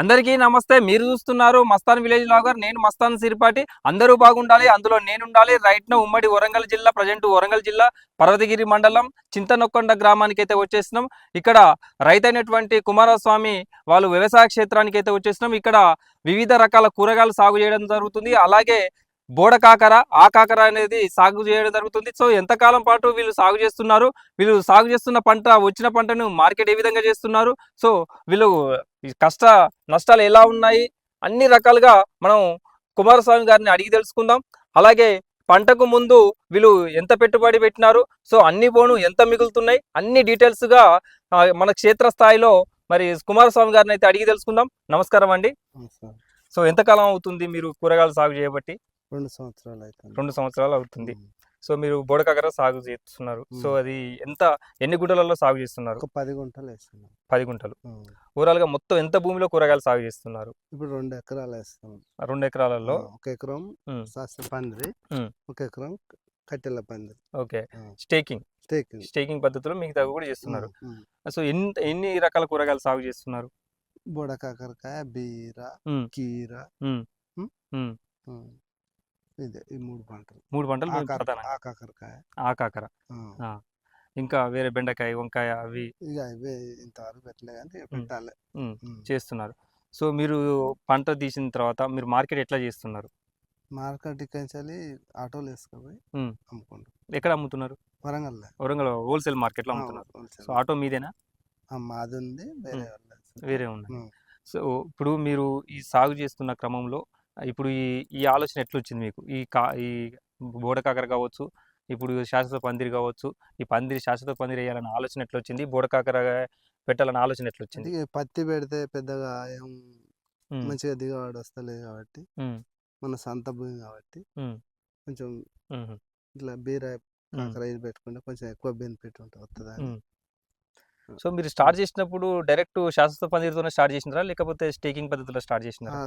అందరికీ నమస్తే. మీరు చూస్తున్నారు మస్తాన్ విలేజ్ లాగర్. నేను మస్తాన్ సిరిపాటి. అందరూ బాగుండాలి. అందులో నేను ఉండాలి రైట్ నా ఉమ్మడి వరంగల్ జిల్లా ప్రజెంట్ వరంగల్ జిల్లా పర్వతగిరి మండలం చింతనొక్కొండ గ్రామానికి అయితే వచ్చేసినాం. ఇక్కడ రైతైనటువంటి కుమారస్వామి వాళ్ళు వ్యవసాయ క్షేత్రానికి అయితే వచ్చేసినాం. ఇక్కడ వివిధ రకాల కూరగాయలు సాగు చేయడం జరుగుతుంది. అలాగే బోడ కాకర ఆ కాకర అనేది సాగు చేయడం జరుగుతుంది. సో ఎంతకాలం పాటు వీళ్ళు సాగు చేస్తున్నారు? వీళ్ళు సాగు చేస్తున్న పంట వచ్చిన పంటను మార్కెట్ ఏ విధంగా చేస్తున్నారు? సో వీళ్ళు కష్ట నష్టాలు ఎలా ఉన్నాయి? అన్ని రకాలుగా మనం కుమారస్వామి గారిని అడిగి తెలుసుకుందాం. అలాగే పంటకు ముందు వీళ్ళు ఎంత పెట్టుబడి పెట్టినారు? సో అన్ని పోను ఎంత మిగులుతున్నాయి? అన్ని డీటెయిల్స్గా ఆ, మన క్షేత్ర స్థాయిలో మరి కుమారస్వామి గారిని అయితే అడిగి తెలుసుకుందాం. నమస్కారం అండి. సో ఎంతకాలం అవుతుంది మీరు కూరగాయలు సాగు చేయబట్టి? రెండు సంవత్సరాలు అవుతుంది రెండు సంవత్సరాలు అవుతుంది. సో మీరు బోడకాకర సాగు చేస్తున్నారు. సో. అది ఎంత ఎన్ని గుంటలలో సాగు చేస్తున్నారు? ఒక పది గుంటలు వేస్తున్నాం. పది గుంటలు. ఓవరాల్గా మొత్తం ఎంత భూమిలో కూరగాయలు సాగు చేస్తున్నారు? ఇప్పుడు రెండు ఎకరాలు వేస్తాం రెండు ఎకరాలలో? ఒక ఎకరం పందిరి. ఒక ఎకరం కట్టెల పందిరి. ఓకే. స్టేకింగ్. స్టేకింగ్. స్టేకింగ్ పద్ధతిలో మిగతా కూడా చేస్తున్నారు. సో ఎన్ని ఎన్ని రకాల కూరగాయలు సాగు చేస్తున్నారు? ఉమ్. బుడ కాకరకాయ బీర. కీర. ఇదే ఈ మూడు పంటలు. మూడు పంటలు ఆ ప్రధానంగా. ఆ కాకరకాయ. ఆ. ఇంకా వేరే బెండకాయ వంకాయ అవి ఇక ఇవే ఇంతవరకు పెట్టలే కానీ ఇక పెట్టాలి. ఉమ్, ఉమ్. చేస్తున్నారు. సో మీరు పంట తీసిన తర్వాత మీరు మార్కెట్ ఎట్లా చేస్తున్నారు? మార్కెట్ ఇక్కడి ఆటోలు వేసుకుపోయి ఉమ్. అమ్ముకుంటాం. ఎక్కడ అమ్ముతున్నారు? వరంగల్ వరంగల్ హోల్సేల్ మార్కెట్లో అమ్ముతున్నారు. సో ఆటో మీదేనా? మాది ఉంది వేరే ఉమ్. వాళ్ళది. వేరే ఉన్నాయి ఉమ్. సో ఇప్పుడు మీరు ఈ సాగు చేస్తున్న క్రమంలో ఇప్పుడు ఈ ఈ ఆలోచన ఎట్లా వచ్చింది మీకు? ఈ కా ఈ బోడ కాకర కావచ్చు ఇప్పుడు శాశ్వత పందిరి కావచ్చు ఈ పందిరి శాశ్వత పందిరి వేయాలన్న ఆలోచన ఎట్లా వచ్చింది బోడ కాకర పెట్టాలన్న ఆలోచన ఎట్లా వచ్చింది పత్తి పెడితే పెద్దగా ఏం మంచిగా దిగబడి వస్తలేదు కాబట్టి మన సొంత భూమి కాబట్టి కొంచెం ఇట్లా బీర. కాకర పెట్టుకుంటే కొంచెం ఎక్కువ బెనిఫిట్ ఉంటుంది వస్తుంది. సో మీరు స్టార్ట్ చేసినప్పుడు డైరెక్ట్ శాశ్వత పందిరితోనే స్టార్ట్ చేసినారా? లేకపోతే స్టేకింగ్ పద్ధతిలో స్టార్ట్ చేసినారా?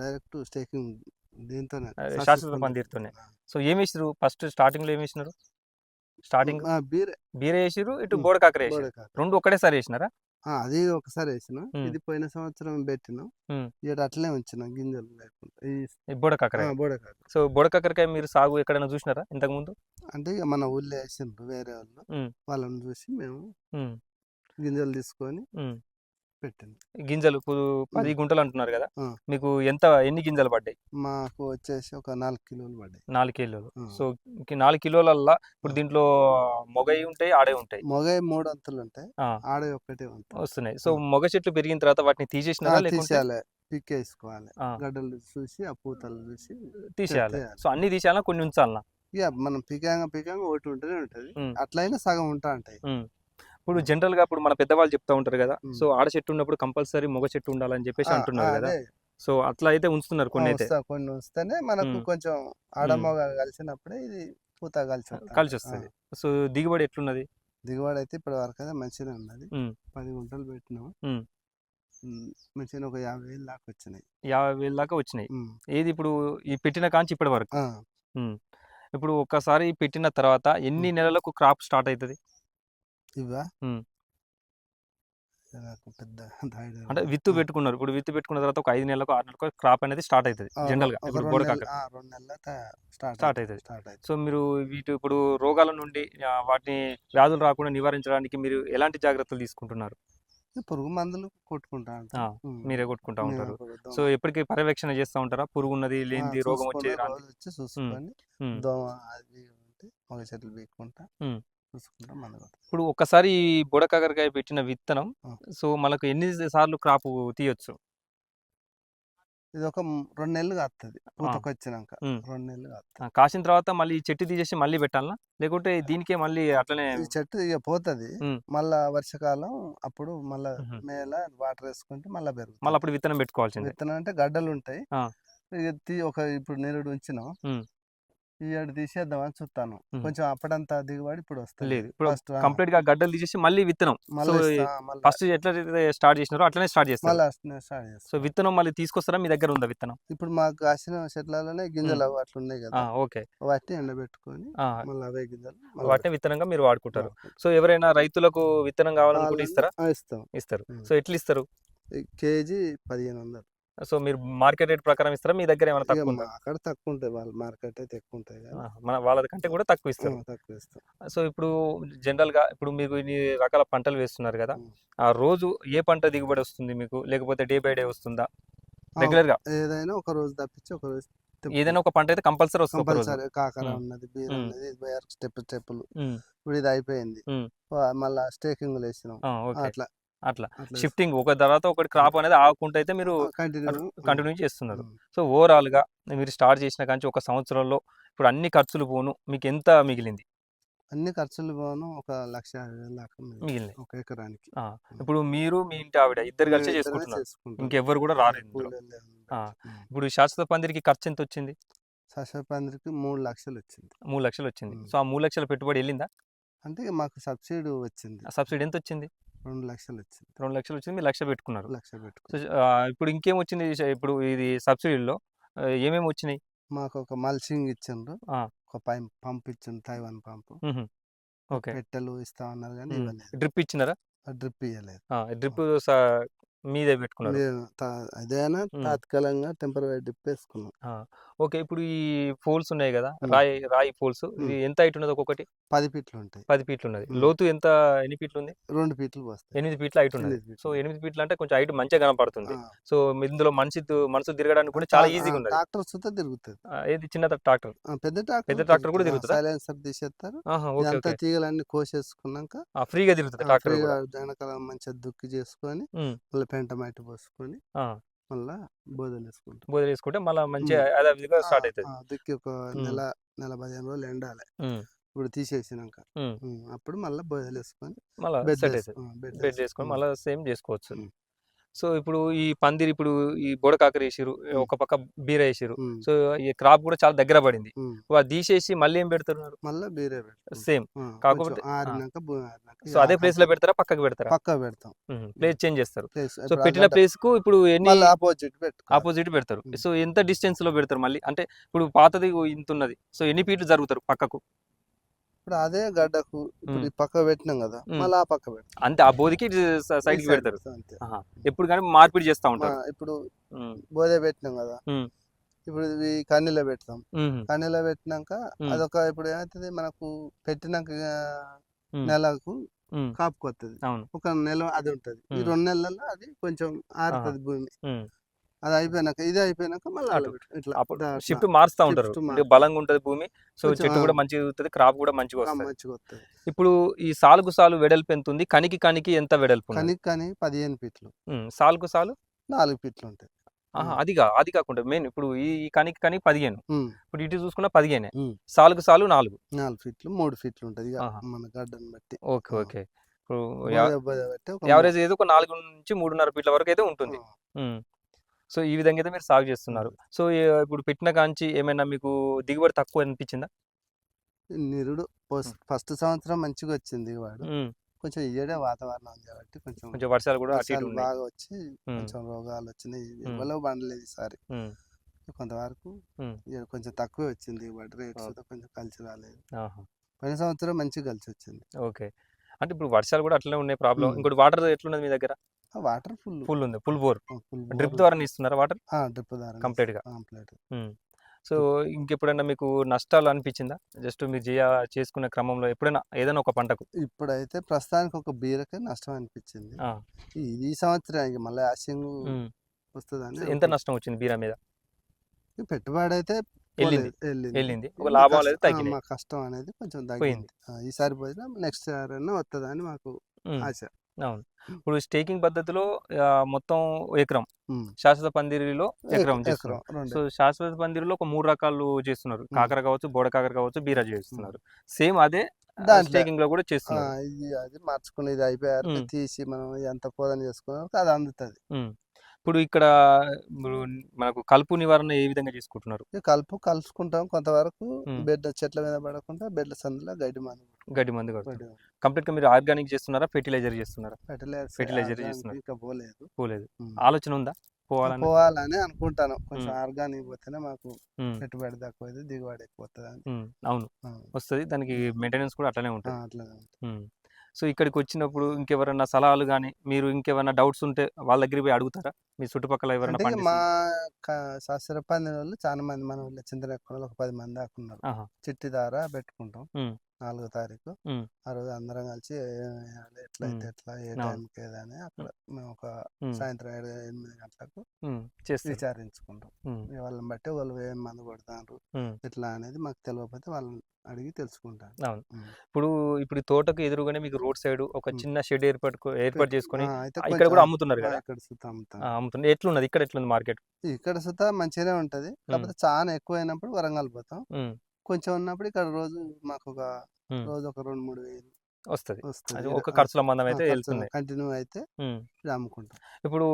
డైరెక్ట్ స్టేకింగ్ దీంతోనే శాశ్వత. పందిరితోనే. సో ఏమి వేసిరు ఫస్ట్ స్టార్టింగ్లో ఏమి వేసినారు స్టార్టింగ్ బీర బీర వేసిరు ఇటు బోడ కాకర వేసిరు. రెండు ఒకటేసారి వేసినారా అది ఒకసారి వేసినాం. ఇది పోయిన సంవత్సరం పెట్టినాం. అట్లనే ఉంచినాం గింజలు లేకుండా. బోడ కాకర ఆ, బోడ కాకర సో బోడ కాకరకాయ మీరు సాగు ఎక్కడైనా చూసినారా ఇంతకు ముందు అంటే మన ఊళ్ళో వేసిండ్రు వేరే వాళ్ళు. వాళ్ళని చూసి మేము గింజలు తీసుకొని. పెట్టింది గింజలు పది. గుంటలు అంటున్నారు కదా. మీకు ఎంత ఎన్ని గింజలు పడ్డాయి మాకు వచ్చేసి ఒక నాలుగు కిలోలు పడ్డాయి నాలుగు కిలోలు. సో నాలుగు కిలోలల్లా ఇప్పుడు. దీంట్లో మొగయి ఉంటాయి ఆడే ఉంటాయి మొగ మూడు అంతులు ఉంటాయి ఆడ ఒకటే వస్తున్నాయి సో. మొగ చెట్లు పెరిగిన తర్వాత వాటిని లేకుంటే తీసేయాలి. గడ్డలు చూసి ఆ పూతలు చూసి తీసేయాలి. సో అన్ని తీసేయాలా కొన్ని ఉంచాలనా ఇక మనం పికాంగా పికాంగా ఒకటి ఉంటేనే ఉంటది. అట్లయినా సగం ఉంటా ఉంటాయి ఇప్పుడు జనరల్గా ఇప్పుడు మన పెద్దవాళ్ళు చెప్తా ఉంటారు కదా. సో ఆడ చెట్టు ఉన్నప్పుడు కంపల్సరీ మొగ చెట్టు ఉండాలని చెప్పేసి అంటున్నారు కదా. సో అట్లా అయితే ఉంచుతున్నారు కొన్ని అయితే కొన్ని వస్తేనే మనకు. కొంచెం ఆడమగ కలిసినప్పుడే ఇది పూత కలిసి. కలిసి వస్తది. సో దిగుబడి ఎట్లున్నది దిగుబడి అయితే ఇప్పటి వరకు అయితే మంచిగా ఉన్నది. పది గుంటలు పెట్టినాం మంచిగా ఒక యాభై వేలు దాకా వచ్చినాయి యాభై వేల దాకా వచ్చినాయి. ఏది ఇప్పుడు ఈ పెట్టిన కాంచి ఇప్పటి వరకు ఇప్పుడు ఒక్కసారి పెట్టిన తర్వాత ఎన్ని. నెలలకు క్రాప్ స్టార్ట్ అవుతుంది ఇవా నాకు పెద్ద అంటే. విత్తు పెట్టుకున్నారు. ఇప్పుడు విత్తు పెట్టుకున్న తర్వాత ఒక ఐదు నెలలకు ఆరు నెలలకు క్రాప్ అనేది స్టార్ట్ అవుతుంది జనరల్గా ఇప్పుడు రెండు బోడ నెలలు- కాకర ఆ, రెండు నెలల స్టార్ట్ అవుతుంది సో మీరు వీటి ఇప్పుడు రోగాల నుండి వాటిని వ్యాధులు రాకుండా నివారించడానికి మీరు ఎలాంటి జాగ్రత్తలు తీసుకుంటున్నారు? పురుగు మందులు కొట్టుకుంటా. మీరే కొట్టుకుంటా ఉంటారు. సో ఎప్పటికీ పర్యవేక్షణ చేస్తూ ఉంటారా? పురుగు ఉన్నది లేనిది రోగం వచ్చేది చూసుకొని. దోమ అది ఉంటే మగ చెట్లు బీక్కుంటా ఉమ్. చూసుకుంటా ఇప్పుడు ఒక్కసారి ఈ బుడ కాకరకాయ పెట్టిన విత్తనం. సో మనకు ఎన్ని సార్లు క్రాప్ తీయొచ్చు? ఇది ఒక రెండు నెలలు కాస్తుంది పూతకు వచ్చినాక. రెండు నెలలు కాస్తుంది కాసిన తర్వాత మళ్ళీ ఈ చెట్టు తీసేసి మళ్ళీ పెట్టాలనా లేకుంటే దీనికే మళ్ళీ అట్లనే ఈ చెట్టు ఇక పోతుంది. మళ్ళా వర్షాకాలం అప్పుడు మళ్ళా. మేల వాటర్ వేసుకుంటే మళ్ళా పెరుగుతుంది. మళ్ళీ అప్పుడు విత్తనం పెట్టుకోవాల్సిందే. విత్తనం అంటే గడ్డలు ఉంటాయి ఒక ఇప్పుడు నిరుడు ఉంచినాం. ఈ ఏడు తీసేద్దామని చూస్తాను. కొంచెం అప్పుడంతా దిగుబడి ఇప్పుడు వస్తుంది. లేదు. ఇప్పుడు కంప్లీట్గా గడ్డలు తీసేసి మళ్ళీ విత్తనం. ఫస్ట్ ఎట్లా స్టార్ట్ చేసినారో అట్లనే స్టార్ట్ చేస్తారు. మళ్ళా స్టార్ట్ చేస్తాం సో విత్తనం మళ్ళీ తీసుకొస్తారా? మీ దగ్గర ఉందా విత్తనం? ఇప్పుడు మాకు కాసిన చెట్లలోనే గింజలు అవి అట్లా ఉన్నాయి కదా. ఓకే. వాటిని ఎండబెట్టుకొని మళ్ళీ అవే గింజలు వాటిని విత్తనంగా మీరు వాడుకుంటారు. వాడుకుంటాం. సో ఎవరైనా రైతులకు విత్తనం కావాలనుకుంటే ఇస్తారా? ఇస్తాం. ఇస్తారు. సో ఎట్లా ఇస్తారు? కేజీ పదిహేను వందలు. సో మీరు మార్కెట్ రేట్ ప్రకారం ఇస్తారా? మీ దగ్గర ఏమైనా తక్కువ ఉందా అక్కడ తక్కువ ఉంటాయి. వాళ్ళ మార్కెట్ అయితే ఎక్కువ ఉంటాయి ఆ, మన వాళ్ళ కంటే కూడా తక్కువ ఇస్తారు. ఆ, తక్కువ ఇస్తాం సో ఇప్పుడు జనరల్గా ఇప్పుడు మీకు ఇన్ని రకాల పంటలు వేస్తున్నారు కదా ఉం. ఆ రోజు ఏ పంట దిగుబడి వస్తుంది మీకు? లేకపోతే డే బై డే వస్తుందా? ఆ, రెగ్యులర్గా ఏదైనా ఒక రోజు తప్పించి ఒక రోజు ఏదైనా ఒక పంట అయితే కంపల్సరీ వస్తుంది ఒక రోజు. కంపల్సరీ కాకర ఉమ్. ఉన్నది బీర ఉమ్. ఉన్నది స్టెప్ స్టెప్పులు. ఇప్పుడు ఇది అయిపోయింది. ఉమ్. వా- మళ్ళా స్టేకింగ్ వేసినాం. ఆ, ఓకే. అట్లా అట్లా. షిఫ్టింగ్ ఒక తర్వాత ఒకటి క్రాప్ అనేది ఆగకుండా అయితే మీరు కంటిన్యూ చేస్తున్నారు. సో ఓవరాల్గా మీరు స్టార్ట్ చేసిన కానీ ఒక సంవత్సరంలో ఇప్పుడు అన్ని ఖర్చులు పోను మీకు ఎంత మిగిలింది? అన్ని ఖర్చులు పోను ఒక లక్ష మిగిలింది. ఒక ఎకరానికి. ఇప్పుడు మీరు మీ ఇంటి ఆవిడ ఇద్దరు కలిసి చేసుకుంటున్నారు. చేసుకుంటాం. ఇంకెవ్వరు కూడా. ఉమ్. ఇప్పుడు శాశ్వత పందిరికి ఖర్చు ఎంత వచ్చింది సస్యపందిరికి మూడు లక్షలు వచ్చింది. మూడు లక్షలు వచ్చింది. సో ఆ మూడు లక్షల పెట్టుబడి వెళ్ళిందా? అంటే మాకు సబ్సిడీ వచ్చింది. సబ్సిడీ ఎంత వచ్చింది రెండు లక్షలు వచ్చింది రెండు లక్షలు వచ్చింది మీరు లక్ష పెట్టుకున్నారు. లక్ష పెట్టుకో సో ఆ, ఇప్పుడు ఇంకేం వచ్చింది ఈ- ఇప్పుడు ఇది సబ్సిడీలో ఏమేమి వచ్చినాయి? మాకు ఒక మల్చింగ్ ఇచ్చిండ్రు. ఒక పైప్ పంప్ ఇచ్చిండ్రు తైవాన్ పంపు. ఓకే. పెట్టెలు ఇస్తా ఉన్నారు కానీ డ్రిప్ ఇచ్చినారా? డ్రిప్ ఇవ్వలేదు డ్రిప్ మీదే పెట్టుకున్నారు. అదేనా మ్మ్. తాత్కాలికంగా టెంపరీ డ్రిప్ వేసుకున్నాం. ఓకే. ఇప్పుడు ఈ ఫోల్స్ ఉన్నాయి కదా. రాయి రాయి ఫోల్స్ ఇది ఎంత హైట్ ఉన్నది ఒక్కొక్కటి? పది ఫీట్లు ఉంటాయి. పది ఫీట్లు ఉన్నది. లోతు ఎంత ఎన్ని ఫీట్లు ఉంది? రెండు ఫీట్లు పోస్తాయి. ఎనిమిది ఫీట్ల హైట్ ఉన్నది. ఎనిమిది సో. ఎనిమిది ఫీట్లు అంటే కొంచెం హైట్ మంచిగా కనపడుతుంది. సో ఇందులో మనిషి మనసు తిరగడానికి కూడా చాలా ఈజీగా ఉన్నది. ట్రాక్టర్ సుతా తిరుగుతుంది ఏది? చిన్న ట్రాక్టర్. పెద్ద ట్రాక్టర్ పెద్ద ట్రాక్టర్ కూడా తిరుగుతుందా? సైలెన్సర్ తీసేస్తారు. తీగలన్నీ కోసేసుకున్నాక ఆ, ఫ్రీగా తిరుగుతుంది ట్రాక్టర్ మంచిగా దుక్కి చేసుకొని పెంట మట్టి పోసుకొని మళ్ళా బోధలు వేసుకుంటాం బోధ వేసుకుంటే మళ్ళీ మంచిగా స్టార్ట్ అవుతుంది దుక్కి ఒక. నెల నెల పదిహేను రోజులు ఎండాలి. ఇప్పుడు తీసేసినాక. అప్పుడు మళ్ళీ బోధలు వేసుకొని మళ్ళీ బెడ్ సెట్ వేసు- అవుతుంది ఆ, బెడ్ బెడ్ చేసుకొని మ్మ్. మళ్ళీ సేమ్ చేసుకోవచ్చు. సో ఇప్పుడు ఈ పందిరి ఇప్పుడు ఈ బోడకాకర వేసిరు ఒక పక్క బీర వేసిరు. సో ఈ క్రాప్ కూడా చాలా దగ్గర పడింది. అది తీసేసి మళ్ళీ ఏం పెడుతున్నారు? మళ్ళా బీరే పెడతాం సేమ్. కాకపోతే- సో అదే ప్లేస్లో పెడతారా? పక్కకు పెడతారా? పక్క పెడతాం. ప్లేస్ చేంజ్ చేస్తారు. సో పెట్టిన ప్లేస్కు ఇప్పుడు ఎన్ని ఆపోజిట్ ఆపోజిట్ పెడతారు. సో ఎంత డిస్టెన్స్లో పెడతారు మళ్ళీ? అంటే ఇప్పుడు పాతది ఇంత ఉన్నది. సో ఎన్ని ఫీట్లు జరుగుతారు పక్కకు? ఇప్పుడు అదే గడ్డకు ఇప్పుడు. ఈ పక్క పెట్టినాం కదా. మళ్ళీ ఆ పక్క పెడతాం అంతే ఆ బోధికి సైడ్ పెడతారు అంతే. ఎప్పుడు కానీ మార్పిడి చేస్తా ఉంటారు ఇప్పుడు. బోధే పెట్టినాం కదా. ఇప్పుడు ఇవి కన్నీలో పెడతాం. కన్నీలో పెట్టినాక. అదొక ఇప్పుడు ఏమవుతుంది మనకు పెట్టినాక. నెలకు. కాపుకొస్తుంది ఒక నెల అది ఉంటది ఈ. రెండు నెలల్లో అది కొంచెం ఆరుతుంది భూమి. అది అయిపోయినాక ఇది అయిపోయినాక మళ్ళీ. ఇట్లా షిఫ్ట్ మారుస్తా ఉంటారు. బలంగా ఉంటది భూమి సో చెట్టు. కూడా మంచిగా అవుతుంది క్రాప్ కూడా మంచిగా వస్తుంది ఇప్పుడు ఈ సాలుకు సాలు వెడల్పు ఎంత ఉంది కనికి కనికి ఎంత వెడల్పు ఉన్నది? కని పదిహేను ఫీట్లు సాలుకు సాలు నాలుగు ఫీట్లు ఉంటాయి. అది కా అది కాకుండా మెయిన్ ఇప్పుడు ఈ కనికి కని పదిహేను ఇప్పుడు ఇటు చూసుకున్న పదిహేనే. సాలుకు సాలు నాలుగు నాలుగు ఫీట్లు మూడు ఫీట్లు ఉంటుంది. మన గడ్డను బట్టి ఓకే. ఓకే ఇప్పుడు యావరేజ్ ఏదో ఒక నాలుగు నుంచి మూడున్నర ఫీట్ల వరకు అయితే ఉంటుంది. సో ఈ విధంగా అయితే మీరు సాగు చేస్తున్నారు. సో ఇప్పుడు పెట్టిన కాంచి ఏమైనా మీకు దిగుబడి తక్కువ అనిపించిందా? నిరుడు ఫస్ట్ సంవత్సరం మంచిగా వచ్చింది వాడు. ఉమ్, కొంచెం ఇయ్యడే వాతావరణం కాబట్టి కొంచెం కొంచెం వర్షాలు కూడా బాగా వచ్చి కొంచెం రోగాలు వచ్చినాయి. ఎవరో పండలేదు ఈసారి. కొంతవరకు కొంచెం తక్కువ వచ్చింది వాటి రేట్స్. కొంచెం కలిసి రాలేదు. పోయిన సంవత్సరం మంచిగా కలిసి వచ్చింది. ఓకే. అంటే ఇప్పుడు వర్షాలు కూడా అట్లనే ఉన్నాయి ప్రాబ్లం. ఇంకోటి వాటర్ ఎట్లున్నది మీ దగ్గర? వాటర్ ఫుల్ ఫుల్ ఉంది. Full bore. డ్రిప్ ద్వారా ఇస్తున్నారా వాటర్? డ్రిప్ ద్వారా కంప్లీట్గా కంప్లీట్. సో ఇంకెప్పుడైనా మీకు నష్టాలు అనిపించిందా? జస్ట్ మీరు చేయ చేసుకునే క్రమంలో ఎప్పుడైనా ఏదైనా ఒక పంటకు? ఇప్పుడైతే ప్రస్తుతానికి ఒక బీరకే నష్టం అనిపించింది. ఈ- సంవత్సరం మళ్ళీ యాసింగ్. వస్తుందని ఎంత నష్టం వచ్చింది బీరా మీద? పెట్టుబడి అయితే వెళ్ళింది. ఒక ఆ, తగ్గినాయి. మా కష్టం అనేది కొంచెం. తగ్గింది. ఈసారి పోయినా నెక్స్ట్ ఇయర్ అయినా వస్తుందని మాకు ఆశ. అవును. ఇప్పుడు స్టేకింగ్ పద్ధతిలో మొత్తం ఎకరం. శాశ్వత పందిరిలో ఎకరం ఎక- చేస్తున్నారు. సో శాశ్వత పందిరిలో ఒక మూడు రకాలు చేస్తున్నారు. కాకర కావచ్చు బోడ కాకర కావచ్చు బీరా చేస్తున్నారు. సేమ్ అదే స్టేకింగ్లో కూడా చేస్తున్నారు. ఇది అది మార్చుకుని ఇది అయిపోయారు. తీసి మనం ఎంత కోదని చేసుకున్నాం అది అందుతుంది. ఇప్పుడు ఇక్కడ మనకు కలుపు నివారణ ఏ విధంగా చేసుకుంటున్నారు? కలుపు కలుసుకుంటాం కొంతవరకు. బెడ్ చెట్ల మీద పడకుండా బెడ్ల సందులో గడ్డి మందు గడ్డి మందు కంప్లీట్గా మీరు ఆర్గానిక్ చేస్తున్నారా? ఫెర్టిలైజర్ చేస్తున్నారా? ఫెర్టిలైజర్ చేస్తున్నారు. ఇంకా పోలేదు. పోలేదు. ఆలోచన ఉందా? పోవాలని? పోవాలని అనుకుంటాను. కొంచెం. ఆర్గానిక్ పోతేనే మాకు పెట్టుబడి తక్కువ దిగుబడి ఎక్కువ అవును. వస్తుంది. దానికి మెయింటెనెన్స్ కూడా అట్లనే ఉంటుంది. అట్లా ఉమ్. సో ఇక్కడికి వచ్చినప్పుడు ఇంకెవరైనా సలహాలు కానీ మీరు ఇంకెవరైనా డౌట్స్ ఉంటే వాళ్ళ దగ్గరికి పోయి అడుగుతారా మీ చుట్టుపక్కల ఎవరైనా మా శాస్త్ర పందిన వాళ్ళు చాలా మంది మన ఊళ్ళో చింతన వాళ్ళు ఒక పది మంది దాకా ఉన్నారు. చిట్టి దార పెట్టుకుంటాం. నాలుగో తారీఖు. ఆ రోజు అందరం కలిసి ఏం వేయాలి, ఎట్లా ఏ. టైంకి ఏదని అక్కడ మేము ఒక సాయంత్రం ఏడు ఎనిమిది గంటలకు విచారించుకుంటాం. వాళ్ళని బట్టి వాళ్ళు ఏం మందు కొడతారు. ఎట్లా అనేది మాకు తెలియకపోతే వాళ్ళని అడిగి తెలుసుకుంటాం అవును. ఉమ్. ఇప్పుడు ఇప్పుడు తోటకు ఎదురుగానే మీకు రోడ్ సైడ్ ఒక. చిన్న షెడ్ ఏర్పాటు ఏర్పాటు చేసుకొని ఇక్కడ కూడా అమ్ముతున్నారు కదా? ఇక్కడ సుతా అమ్ముతున్నారు. ఎట్లున్నది? ఇక్కడ ఎట్లుంది మార్కెట్? ఇక్కడ సుతా మంచిగానే ఉంటది. కాకపోతే చాలా ఎక్కువ అయినప్పుడు వరంగల్ పోతాం. కొంచెం ఉన్నప్పుడు ఇక్కడ రోజు మాకు ఒక. రోజు ఒక రెండు మూడు వేలు వస్తుంది. ఒక ఖర్చుల మందం అయితే వెళ్తుంది. కంటిన్యూ అయితే అమ్ముకుంటాం ఇప్పుడు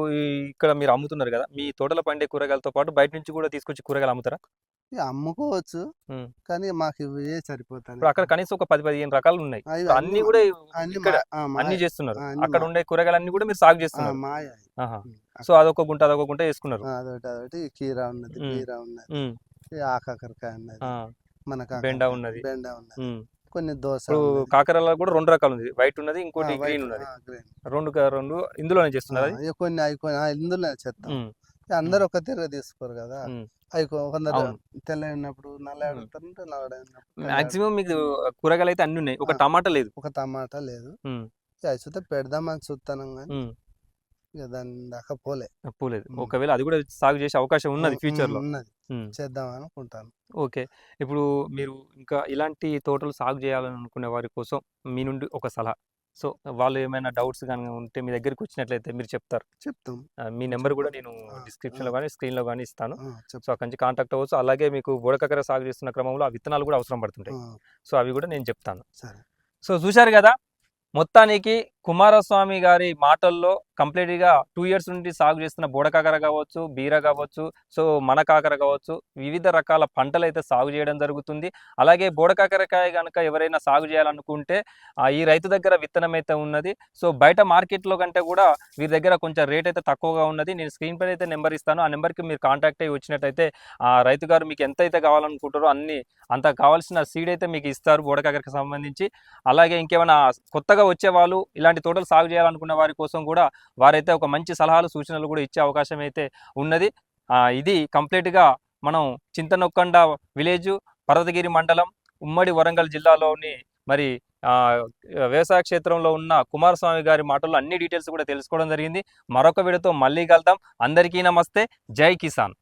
ఇక్కడ మీరు అమ్ముతున్నారు కదా మీ తోటలో పండే కూరగాయలతో పాటు బయట నుంచి కూడా తీసుకొచ్చి కూరగాయలు అమ్ముతారా? అమ్ముకోవచ్చు. కానీ మాకు ఇవే సరిపోతాయి. అక్కడ కనీసం ఒక పది పదిహేను రకాలు ఉన్నాయి. అన్ని కూడా అన్ని చేస్తున్నారు. అక్కడ ఉండే కూరగాయలు అన్ని కూడా మీరు సాగు చేస్తున్నారు. సో అదొక గుంట అదొక గుంట వేసుకున్నారు. అదొకటి అదొకటి. కీరా ఉన్నది. బీరా ఉన్నది ఆకాకరకాయ ఉన్నది. మన బెండ ఉన్నది. బెండ ఉన్నది. కొన్ని దోశ. కాకరలో కూడా రెండు రకాలు ఉంది వైట్ ఉన్నది ఇంకోటి గ్రీన్ ఉన్నది. రెండు రెండు ఇందులోనే చేస్తున్నారు అది కొన్ని అవి కొన్ని ఆ, ఇందులో చెత్తాం ఉమ్. ఇక అందరు ఒక తీరుగా తీసుకోరు కదా. అవి కొందరు. తెల్ల ఉన్నప్పుడు మాక్సిమం మీకు కూరగాయలు అయితే అన్ని ఉన్నాయి ఒక. టమాటా లేదు ఒక టమాటా లేదు అవి చూస్తే పెడదామని చూస్తాను కానీ. ఇక దాని దాకా పోలే. పోలేదు. ఒకవేళ అది కూడా సాగు చేసే అవకాశం ఉన్నది ఫ్యూచర్లో. ఉన్నది. చేద్దాం అనుకుంటాను. ఓకే. ఇప్పుడు మీరు ఇంకా ఇలాంటి తోటలు సాగు చేయాలని అనుకునే వారి కోసం మీ నుండి ఒక సలహా. సో వాళ్ళు ఏమైనా డౌట్స్ కానీ ఉంటే మీ దగ్గరికి వచ్చినట్లయితే మీరు చెప్తారు. చెప్తాం. మీ నెంబర్ కూడా నేను డిస్క్రిప్షన్లో. కానీ స్క్రీన్లో కానీ ఇస్తాను. సో అక్కడి నుంచి కాంటాక్ట్ అవ్వచ్చు. అలాగే మీకు బోడకాకర సాగు చేస్తున్న క్రమంలో ఆ విత్తనాలు కూడా అవసరం పడుతుంటాయి. సో అవి కూడా నేను చెప్తాను. సో చూశారు కదా? మొత్తానికి కుమారస్వామి గారి మాటల్లో కంప్లీట్గా టూ ఇయర్స్ నుండి సాగు చేస్తున్న బోడకాకర కావచ్చు బీర కావచ్చు సో మన కాకర కావచ్చు వివిధ రకాల పంటలు అయితే సాగు చేయడం జరుగుతుంది. అలాగే బోడకాకరకాయ కనుక ఎవరైనా సాగు చేయాలనుకుంటే ఈ రైతు దగ్గర విత్తనం అయితే ఉన్నది. సో బయట మార్కెట్లో కంటే కూడా వీరి దగ్గర కొంచెం రేట్ అయితే తక్కువగా ఉన్నది. నేను స్క్రీన్ పైన అయితే నెంబర్ ఇస్తాను. ఆ నెంబర్కి మీరు కాంటాక్ట్ అయ్యి వచ్చినట్టయితే ఆ రైతు గారు మీకు ఎంత అయితే కావాలనుకుంటారో అన్ని అంత కావాల్సిన సీడ్ అయితే మీకు ఇస్తారు బోడకాకరకు సంబంధించి. అలాగే ఇంకేమైనా కొత్తగా వచ్చే వాళ్ళు ఇలాంటి తోటలు సాగు చేయాలనుకున్న వారి కోసం కూడా వారైతే ఒక మంచి సలహాలు సూచనలు కూడా ఇచ్చే అవకాశం అయితే ఉన్నది. ఇది కంప్లీట్గా మనం చింతనొక్కండ విలేజ్ పర్వతగిరి మండలం ఉమ్మడి వరంగల్ జిల్లాలోని మరి వ్యవసాయ క్షేత్రంలో ఉన్న కుమారస్వామి గారి మాటల్లో అన్ని డీటెయిల్స్ కూడా తెలుసుకోవడం జరిగింది. మరొక వీడియోతో మళ్ళీ కలుద్దాం. అందరికీ నమస్తే. జై కిసాన్.